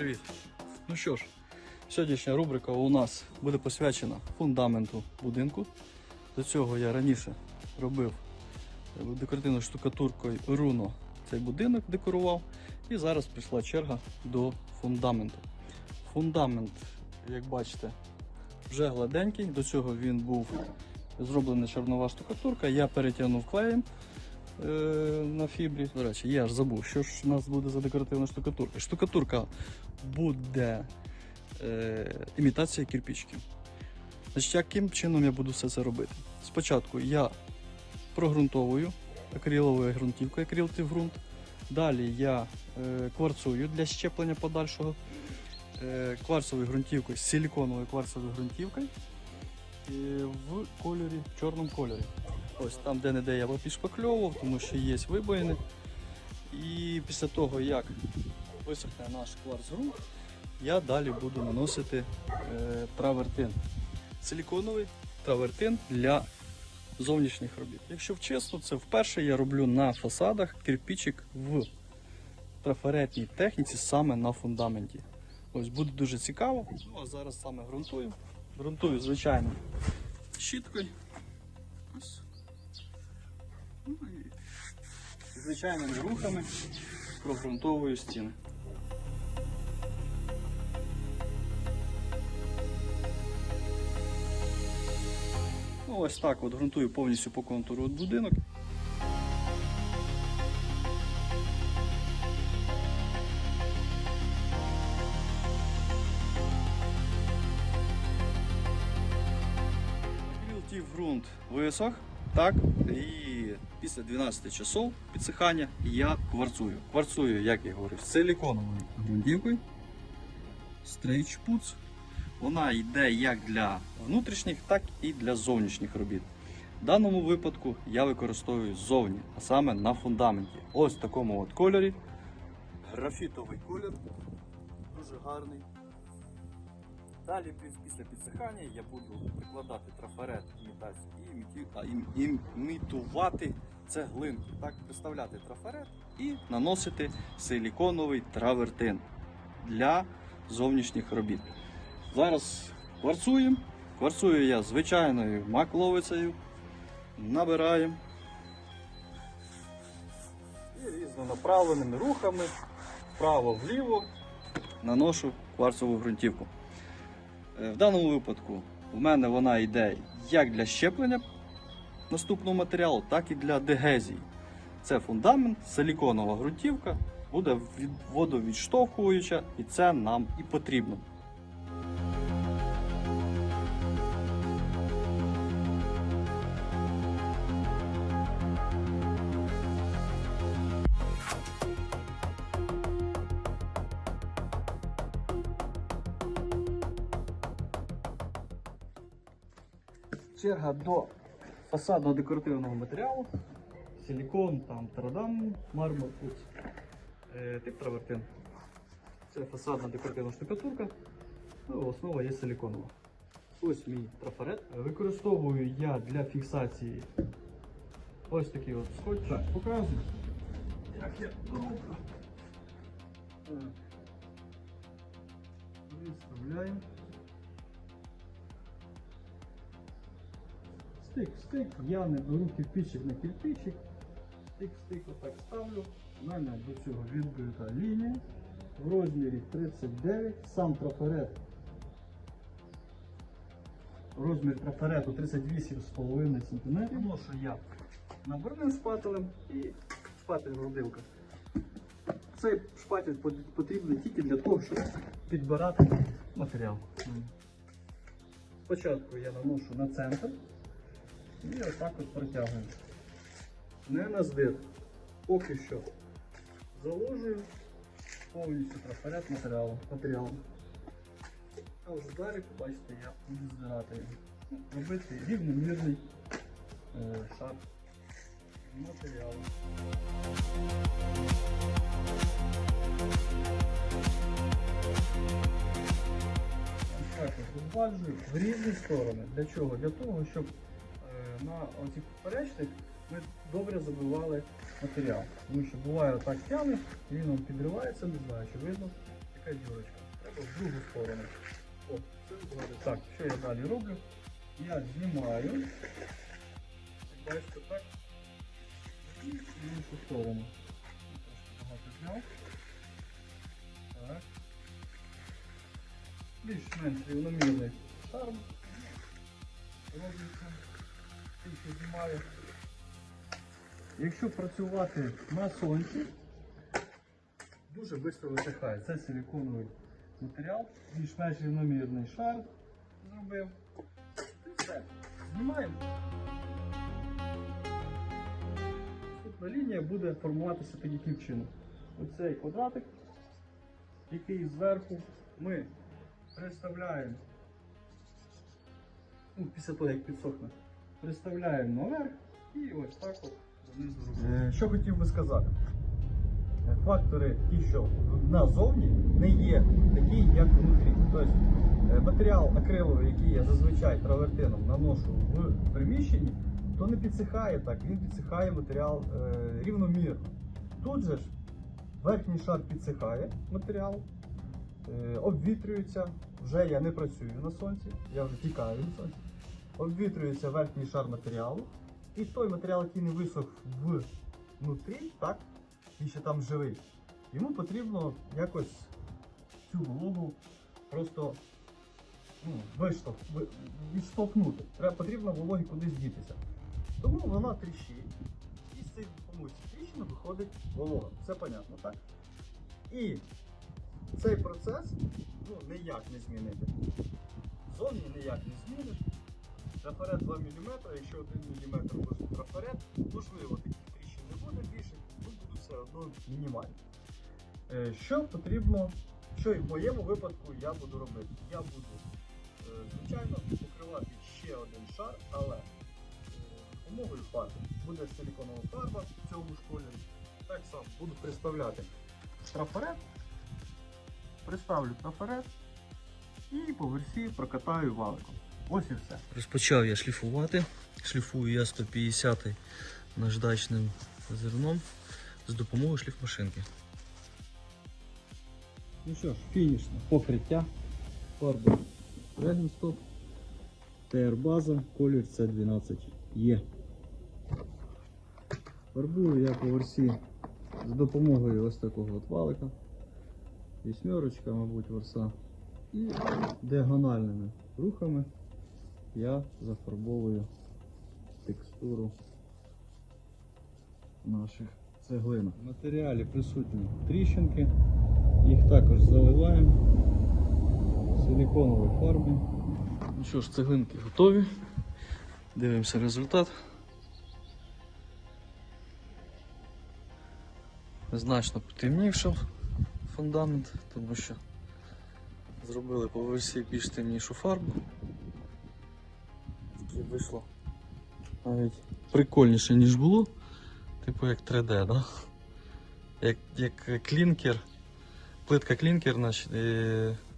привіт! Ну що ж, сьогоднішня рубрика у нас буде посвячена фундаменту будинку. До цього я раніше робив е, декоративною штукатуркою руно цей будинок декорував. І зараз прийшла черга до фундаменту. Фундамент, як бачите, вже гладенький. До цього він був зроблений чорнова штукатурка. Я перетягнув клеєм е, на фібрі. До речі, я ж забув, що ж у нас буде за декоративна штукатурка. Штукатурка буде е, імітація кирпичиків. Значить, яким чином я буду все це робити? Спочатку я прогрунтовую акриловою ґрунтівкою, акрилтив ґрунт. Далі я е, кварцую для щеплення подальшого е, кварцевою ґрунтівкою, силіконовою кварцевою ґрунтівкою е, в кольорі, в чорному кольорі. Ось там, де не де я попішпакльовував, тому що є вибоїни. І після того, як висохне наш кварц-ґрунт, я далі буду наносити е, травертин. Силіконовий травертин для зовнішніх робіт. Якщо чесно, це вперше я роблю на фасадах кирпичик в трафаретній техніці саме на фундаменті. Ось буде дуже цікаво. Ну а зараз саме ґрунтую. Ґрунтую, звичайно, щіткою. Ось. Звичайними рухами прогрунтовую стіни. Ну, ось так от ґрунтую повністю по контуру от будинок. Акрилтів ґрунт висох, так, і після 12 часов підсихання я кварцую. Кварцую, як я говорив, силіконовою ґрунтівкою. Стрейч пуц. Вона йде як для внутрішніх, так і для зовнішніх робіт. В даному випадку я використовую ззовні, а саме на фундаменті. Ось в такому от кольорі. Графітовий колір. Дуже гарний. Далі після підсихання я буду прикладати трафарет імітації і імітувати цеглинки. Так, представляти трафарет і наносити силіконовий травертин для зовнішніх робіт. Зараз кварцуємо. Кварцую я звичайною макловицею. Набираємо. І різнонаправленими рухами вправо-вліво наношу кварцеву ґрунтівку. Е, В даному випадку в мене вона йде як для щеплення наступного матеріалу, так і для дегезії. Це фундамент, силіконова ґрунтівка, буде від- водовідштовхуюча, і це нам і потрібно. черга до фасадного декоративного матеріалу. Силікон, там традан, мармур, тут е, тип травертин. Це фасадна декоративна штукатурка. Ну, основа є силіконова. Ось мій трафарет. Використовую я для фіксації ось такий от скотч. Так, показую. Як я. Виставляємо. Стик, стик, я не беру кирпичик на кирпичик. Стик, стик, отак ставлю. У мене до цього відбита лінія в розмірі 39, сам трафарет. Розмір трафарету 38,5 см. Ношу я наборним шпателем і шпатель родилка. Цей шпатель пот- потрібний тільки для того, щоб підбирати матеріал. Спочатку я наношу на центр. І отак от протягую. Не на здир. Поки що заложую повністю трафарет матеріалу. матеріалом. А вже далі, побачите, я буду здирати його. Ну, Робити рівномірний е, шар матеріалу. Так розваджую в різні сторони. Для чого? Для того, щоб на оцих поперечних ми добре забивали матеріал. Тому що буває отак тягне, він вам підривається, не знаю, чи видно. така дірочка. Треба в другу сторону. О. Так, що я далі роблю? Я знімаю. Як Бачите, так. І в іншу сторону. Багато зняв. Так. Більш-менш рівномірний шарм. Робиться. Тільки знімаю. Якщо працювати на сонці, дуже швидко висихає. Це силиконовий матеріал, більш-менш рівномірний шар зробив. І все. Знімаємо. Наступна лінія буде формуватися таким чином. Оцей квадратик, який зверху ми приставляємо, ну, після того, як підсохне, приставляємо наверх і ось так от робимо. Що хотів би сказати? Е, Фактори, ті, що назовні, не є такі, як внутрі. Тобто е, матеріал акриловий, який я зазвичай травертином наношу в приміщенні, то не підсихає так, він підсихає матеріал е, рівномірно. Тут же ж верхній шар підсихає матеріал, е, обвітрюється. Вже я не працюю на сонці, я вже тікаю від сонця. Обвітрюється верхній шар матеріалу. І той матеріал, який не висох внутрі, так, він ще там живий, йому потрібно якось цю вологу просто ну, виштовх, відштовхнути. Треба потрібно вологі кудись дітися. Тому вона тріщить. І з цих тріщини виходить волога. Все понятно, так? І цей процес ну, ніяк не змінити. Зовні ніяк не зміниш. Трафарет 2 мм, якщо 1 мм буде трафарет, можливо, таких тріщин не буде більше, ну буде все одно мінімально. Е, Що потрібно, що і в моєму випадку я буду робити? Я буду, е, звичайно, покривати ще один шар, але е, з фарби. Буде силіконова фарба в цьому ж кольорі. Так само буду приставляти трафарет, приставлю трафарет і по версі прокатаю валиком. Ось і все. Розпочав я шліфувати. Шліфую я 150 наждачним зерном з допомогою шліфмашинки. Ну що ж, фінішне покриття. Фарба Регенстоп. ТР база, колір С12 є. Фарбую я по версі з допомогою ось такого от валика. Вісьмерочка, мабуть, верса. І діагональними рухами я зафарбовую текстуру наших цеглинок. В матеріалі присутні тріщинки. Їх також заливаємо силиконовою фарбою. Ну що ж, цеглинки готові. Дивимося результат. Значно потемнівшав фундамент, тому що зробили по версії більш темнішу фарбу. Вийшло навіть прикольніше, ніж було. Типу як 3D, да? Як, як клінкер, плитка клінкер значить,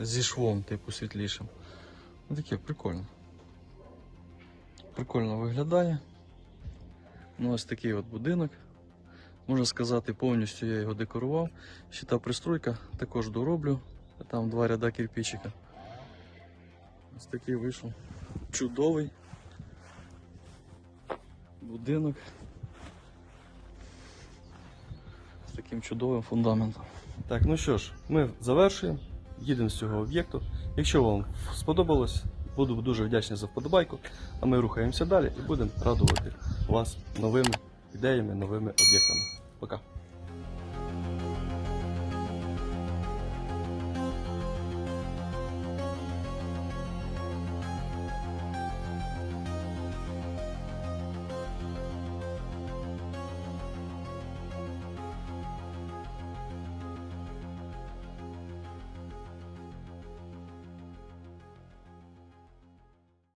зі швом, типу світлішим. Ну таке прикольно. Прикольно виглядає. Ну, ось такий от будинок. Можна сказати, повністю я його декорував. Ще та пристройка також дороблю. Там два ряда кирпичика. Ось такий вийшов. Чудовий будинок. З таким чудовим фундаментом. Так, ну що ж, ми завершуємо. Їдемо з цього об'єкту. Якщо вам сподобалось, буду дуже вдячний за вподобайку. А ми рухаємося далі і будемо радувати вас новими ідеями, новими об'єктами. Пока.